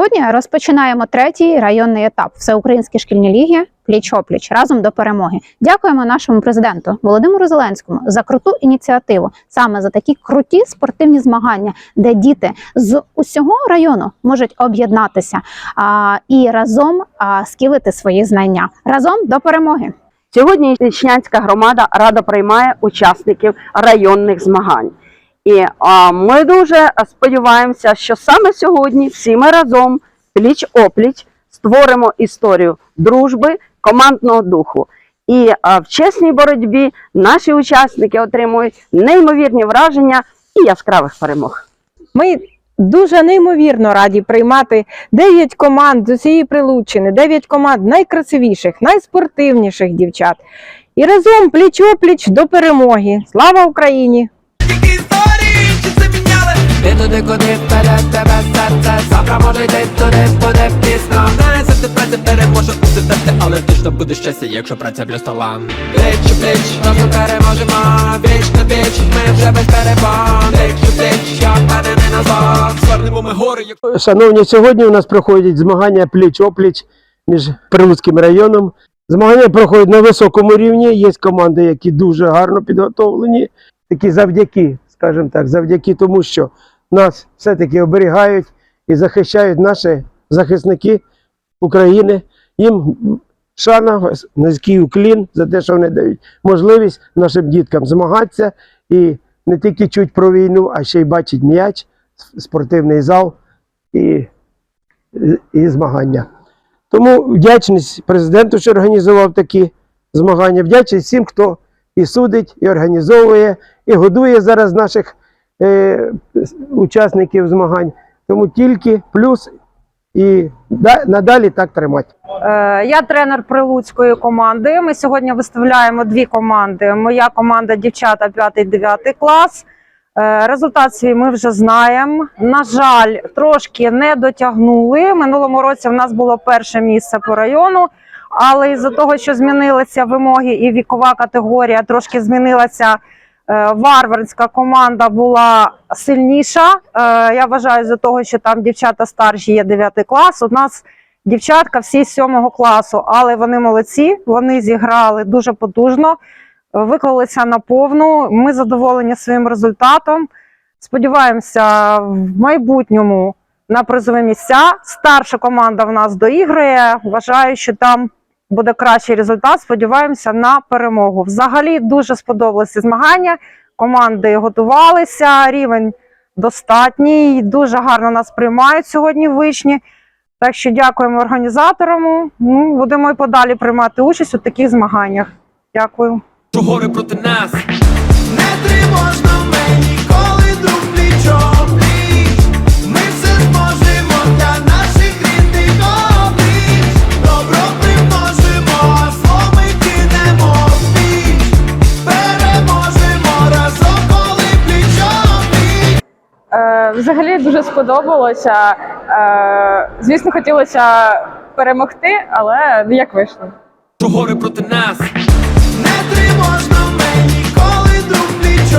Сьогодні розпочинаємо третій районний етап Всеукраїнські шкільні ліги пліч-опліч разом до перемоги. Дякуємо нашому президенту Володимиру Зеленському за круту ініціативу, саме за такі круті спортивні змагання, де діти з усього району можуть об'єднатися і разом а, скілити свої знання. Разом до перемоги. Сьогодні Ічнянська громада рада приймає учасників районних змагань. І а, ми дуже сподіваємося, що саме сьогодні всі ми разом пліч опліч створимо історію дружби, командного духу. І а, в чесній боротьбі наші учасники отримують неймовірні враження і яскравих перемог. Ми дуже неймовірно раді приймати 9 команд з усієї Прилуччини, 9 команд найкрасивіших, найспортивніших дівчат. І разом пліч-опліч до перемоги. Слава Україні! Ти туди, куди вперед тебе серце Завтра може йти туди, буде пізно Не завжди праця переможе усе терти Але точно буде щастя, якщо праця плюс талант Плеч у плеч, разом переможемо Віч на віч, ми вже без перебон Плеч у плеч, як мене не назвав Звернемо ми гори, як Шановні, сьогодні у нас проходять змагання пліч-опліч між Прилуцьким районом. Змагання проходять на високому рівні. Є команди, які дуже гарно підготовлені. Такі завдяки, скажімо так, завдяки тому, що нас все-таки оберігають і захищають наші захисники України. Їм шана, низький уклін за те, що вони дають можливість нашим діткам змагатися і не тільки чуть про війну, а ще й бачить м'яч, спортивний зал і, і змагання. Тому вдячність президенту, що організував такі змагання. Вдячність всім, хто і судить, і організовує, і годує зараз наших е, учасників змагань. Тому тільки плюс і да, надалі так тримати. Е, Я тренер прилуцької команди. Ми сьогодні виставляємо дві команди. Моя команда дівчата 5-9 клас. Е, Результат свій ми вже знаємо. На жаль, трошки не дотягнули. Минулому році в нас було перше місце по району, але із-за того, що змінилися вимоги і вікова категорія, трошки змінилася. е, Варварська команда була сильніша. Е, Я вважаю, за того, що там дівчата старші є 9 клас. У нас дівчатка всі з 7 класу, але вони молодці. Вони зіграли дуже потужно, виклалися на повну. Ми задоволені своїм результатом. Сподіваємося, в майбутньому на призові місця. Старша команда в нас доіграє. Вважаю, що там буде кращий результат. Сподіваємося на перемогу. Взагалі дуже сподобалися змагання. Команди готувалися, рівень достатній. Дуже гарно нас приймають сьогодні в вишні. Так що дякуємо організаторам. Ну, будемо і подалі приймати участь у таких змаганнях. Дякую. гори проти нас Не Взагалі дуже сподобалося. Е, Звісно, хотілося перемогти, але як вийшло. гори проти нас Не тривожно ми ніколи друг пліч.